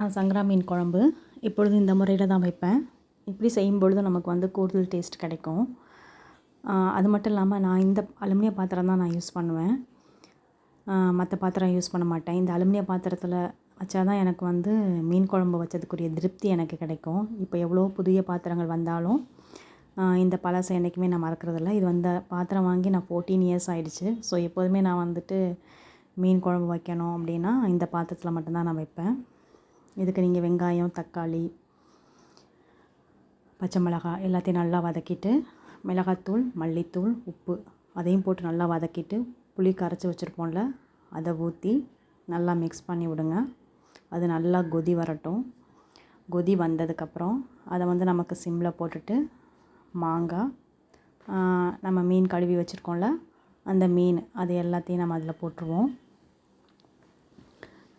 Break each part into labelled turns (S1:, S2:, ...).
S1: நான் சங்கரா மீன் குழம்பு இப்பொழுது இந்த முறையில் தான் வைப்பேன். இப்படி செய்யும் பொழுது நமக்கு வந்து கூடுதல் டேஸ்ட் கிடைக்கும். அது மட்டும் இல்லாமல் நான் இந்த அலுமினிய பாத்திரம் தான் நான் யூஸ் பண்ணுவேன். மற்ற பாத்திரம் யூஸ் பண்ண மாட்டேன். இந்த அலுமினிய பாத்திரத்தில் வச்சா தான் எனக்கு வந்து மீன் குழம்பு வச்சதுக்குரிய திருப்தி எனக்கு கிடைக்கும். இப்போ எவ்வளோ புதிய பாத்திரங்கள் வந்தாலும் இந்த பழசை என்றைக்குமே நான் மறக்கிறதில்ல. இது வந்த பாத்திரம் வாங்கி நான் ஃபோர்டீன் இயர்ஸ் ஆகிடுச்சு ஸோ எப்போதுமே நான் வந்துட்டு மீன் குழம்பு வைக்கணும் அப்படின்னா இந்த பாத்திரத்தில் மட்டும்தான் நான் வைப்பேன். இதுக்கு நீங்கள் வெங்காயம் தக்காளி பச்சை மிளகாய் எல்லாத்தையும் நல்லா வதக்கிட்டு மிளகாத்தூள் மல்லித்தூள் உப்பு அதையும் போட்டு நல்லா வதக்கிட்டு புளி கரைச்சி வச்சுருப்போம்ல அதை ஊற்றி நல்லா மிக்ஸ் பண்ணி விடுங்க. அது நல்லா கொதி வரட்டும். கொதி வந்ததுக்கப்புறம் அதை வந்து நமக்கு சிம்மில் போட்டுட்டு மாங்காய் நம்ம மீன் கழுவி வச்சுருக்கோம்ல அந்த மீன் அது எல்லாத்தையும் நம்ம அதில் போட்டுருவோம்.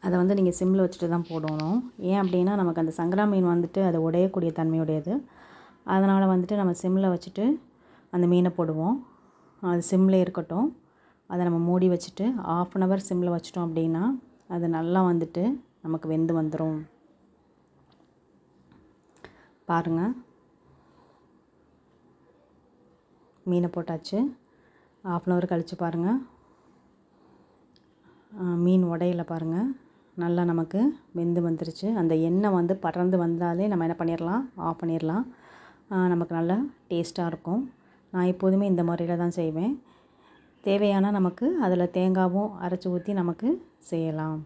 S1: அதை வந்து நீங்கள் சிம்மில் வச்சுட்டு தான் போடணும். ஏன் அப்படின்னா நமக்கு அந்த சங்கரா மீன் வந்துட்டு அது உடையக்கூடிய தன்மையுடையது அதனால் வந்துட்டு நம்ம சிம்மில் வச்சுட்டு அந்த மீனை போடுவோம். அது சிம்மில் இருக்கட்டும். அதை நம்ம மூடி வச்சுட்டு ஆஃப் அன் ஹவர் சிம்மில் வச்சிட்டோம் அப்படின்னா அது நல்லா வந்துட்டு நமக்கு வெந்து வந்துடும் பாருங்கள் மீனை போட்டாச்சு. ஆஃப் அன் ஹவர் கழித்து பாருங்கள் மீன் உடையில பாருங்கள் நல்லா நமக்கு வெந்து வந்துருச்சு. அந்த எண்ணெய் வந்து பறந்து வந்தாலே நம்ம என்ன பண்ணிடலாம் ஆஃப் பண்ணிடலாம் நமக்கு நல்லா டேஸ்ட்டாக இருக்கும். நான் எப்போதுமே இந்த முறையில் தான் செய்வேன். தேவையான நமக்கு அதில் தேங்காயும் அரைச்சி ஊற்றி நமக்கு செய்யலாம்.